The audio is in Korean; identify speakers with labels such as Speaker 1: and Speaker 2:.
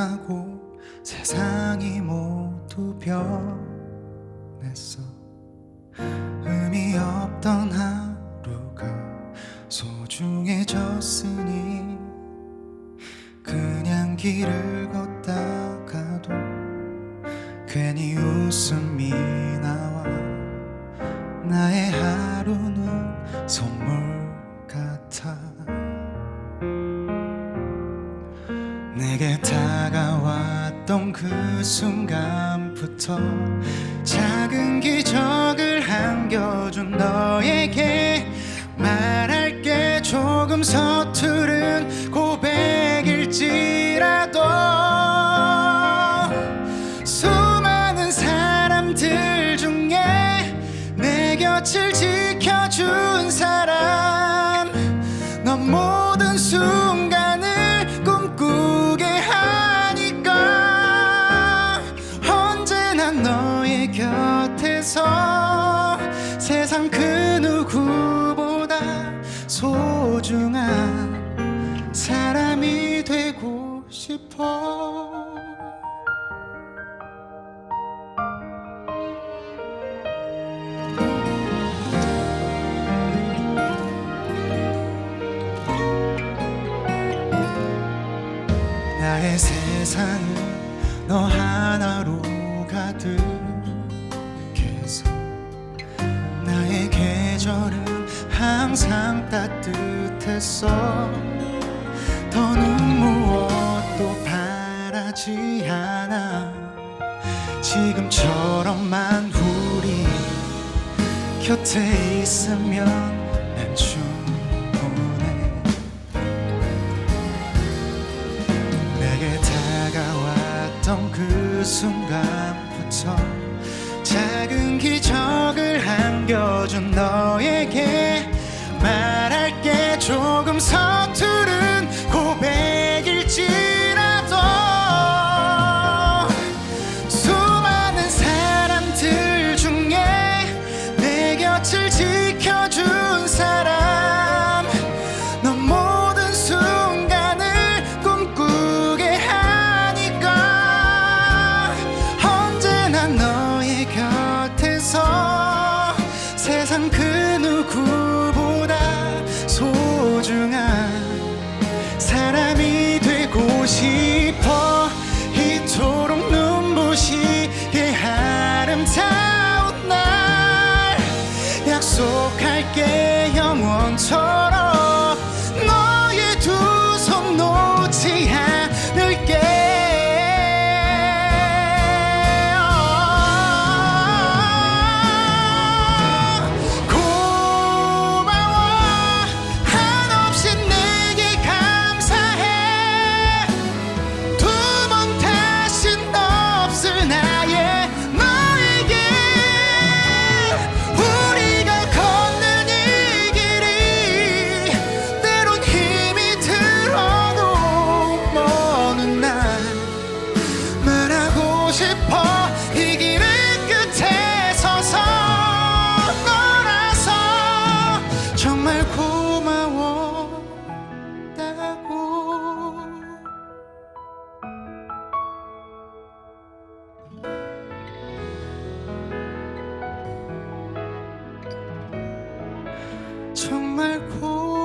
Speaker 1: 나고 세상이 모두 변했어. 의미 없던 하루가 소중해졌으니 그냥 길을 걷다가도 괜히 웃음이 나와 나의 하루는 선물 같아. 내게 다가왔던 그 순간부터 작은 기적을 안겨준 너에게 말할 게. 조금 서투 언제나 너의 곁에서 세상 그 누구보다 소중한 사람이 되고 싶어. 나의 세상은 너 하나로 가득해서 나의 계절은 항상 따뜻했어 더는 무엇도 바라지 않아. 지금처럼만 우리 곁에 있으면 난 충분해. 내게 다가왔던 그 순간 부터 작은 기적을 안겨준 너에게 말할게 조금 서투 세상 그 누구보다 소중한 사람이 되고 싶어. 이토록 눈부시게 아름다운 날 약속할게 정말 고마웠다고